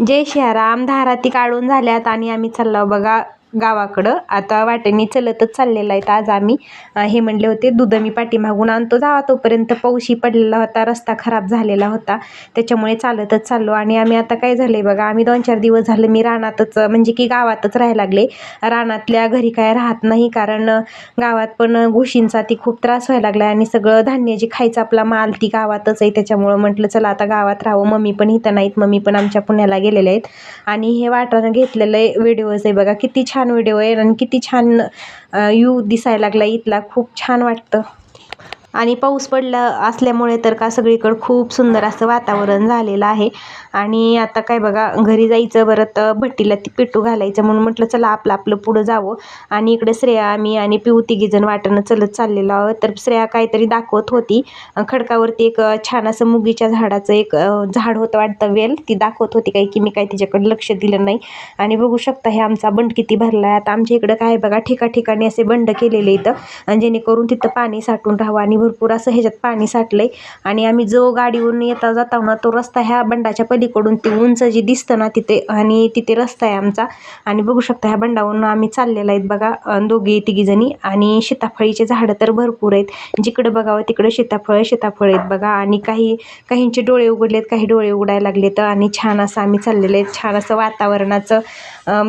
जय शियाराम धाराती काढून झाल्यात आणि आम्ही चाललो. बघा गावाकडं. आता वाटेने चलतच चाललेलं आहेत आज आम्ही हे म्हणले होते दूध मी पाठीमागून आणतो. जावा तोपर्यंत पाऊसही पडलेला होता रस्ता खराब झालेला होता. त्याच्यामुळे चालतच चाललो. आणि आम्ही आता काय झालं आहे बघा आम्ही दोन चार दिवस झालं मी रानातच म्हणजे की गावातच राहायला लागले. रानातल्या घरी काय राहत नाही कारण गावात पण घुशींचा ती खूप त्रास व्हायला लागला आणि सगळं धान्य जे खायचं आपला माल ती गावातच आहे. त्याच्यामुळं म्हटलं चला आता गावात राहावं मम्मी पण इथं नाहीत. मम्मी पण आमच्या पुण्याला गेलेले आहेत. आणि हे वाटानं घेतलेलं आहे. व्हिडिओज आहे बघा किती छान छान व्हिडिओ आहे. आणि किती छान यू दिसायला लागला इथला. खूप छान वाटतं. आणि पाऊस पडला असल्यामुळे तर का सगळीकडं खूप सुंदर असं वातावरण झालेलं आहे. आणि आता काय बघा घरी जायचं परत भट्टीला ती पेटू घालायचं म्हणून म्हटलं चला आपलं आपलं पुढं जावं. आणि इकडे श्रेया मी आणि पिऊ तिघीजण वाटणं चलत चाललेलो आहोत. तर श्रेया काहीतरी दाखवत होती. खडकावरती एक छान असं मुगीच्या झाडाचं एक झाड होतं वाटतं. वेल ती दाखवत होती काही की मी काही तिच्याकडे लक्ष दिलं नाही. आणि बघू शकता हे आमचा बंड किती भरला आहे. आता आमच्या इकडं काय बघा ठिकाठिकाणी असे बंड केलेले इथं. जेणेकरून तिथं पाणी साठून राहावं आणि भरपूर असं ह्याच्यात पाणी साठलंय. आणि आम्ही जो गाडीवरून येता जाता ना तो रस्ता ह्या बंडाच्या पलीकडून ती उंच जी दिसतं ना तिथे आणि तिथे रस्ता आहे आमचा. आणि बघू शकता ह्या बंडावरून आम्ही चाललेला आहेत बघा दोघी तिघीजणी आणि सीताफळीचे झाडं तर भरपूर आहेत. जिकडं बघावं तिकडं सीताफळ सीताफळ आहेत बघा. आणि काही काहींचे डोळे उघडलेत काही डोळे उघडायला लागलेत. आणि छान असं आम्ही चाललेलं आहेत. छान असं वातावरणाचं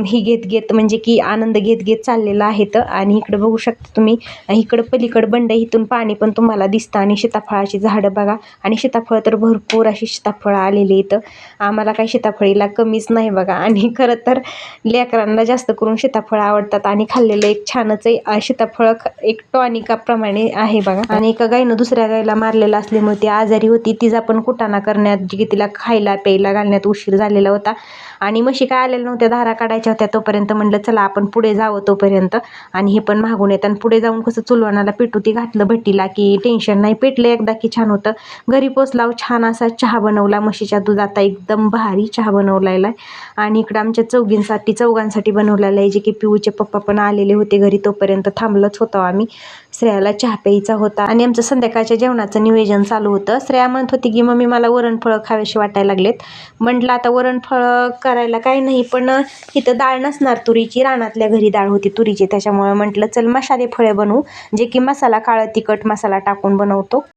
ही घेत घेत म्हणजे की आनंद घेत घेत चाललेला आहे तर. आणि इकडं बघू शकता तुम्ही इकडं पलीकडं बंड इथून पाणी पण तुम्हाला दिसतं. आणि सीताफळाची झाडं बघा. आणि सीताफळ तर भरपूर अशी सीताफळं आलेली इथं आम्हाला काही सीताफळीला कमीच नाही बघा. आणि खरं तर लेकरांना जास्त करून सीताफळं आवडतात. आणि खाल्लेलं एक छानच आहे. सीताफळ ख- एक टॉनिकाप्रमाणे आहे बघा. आणि एका गायनं दुसऱ्या गायला मारलेलं असल्यामुळे ती आजारी होती. तिचा पण कुटाणा करण्यात जी की तिला खायला प्यायला घालण्यात उशीर झालेला होता. आणि म्हशी काय आलेल्या नव्हत्या. धारा काढायच्या होत्या तोपर्यंत म्हणलं चला आपण पुढे जावं तोपर्यंत. आणि हे पण मागून येतं. आणि पुढे जाऊन कसं चुलवणाला पेटू ती घातलं भट्टीला की टेन्शन नाही पेटलं एकदा की छान होतं. घरी पोचलाव छान असा चहा बनवला म्हशीच्या दुधाचा एकदम भारी चहा बनवलेला आहे. आणि इकडं आमच्या चौघींसाठी चौघांसाठी बनवलेला आहे जे की पिऊचे पप्पा पण आलेले होते घरी तोपर्यंत थांबलोच होतो आम्ही. श्रेयाला चहा प्यायचा होता. आणि आमचं संध्याकाळच्या जेवणाचं नियोजन चालू होतं. श्रेया म्हणत होती की मम्मी मला वरणफळं खावेसे वाटायला लागलेत. म्हटलं आता वरणफळं करायला काही नाही पण इथं डाळ नसणार तुरीची. रानातल्या घरी डाळ होती तुरीची. त्याच्यामुळे म्हटलं चल मसाले फळे बनवू. जे की मसाला काळं तिखट मसाला टाकून बनवतो.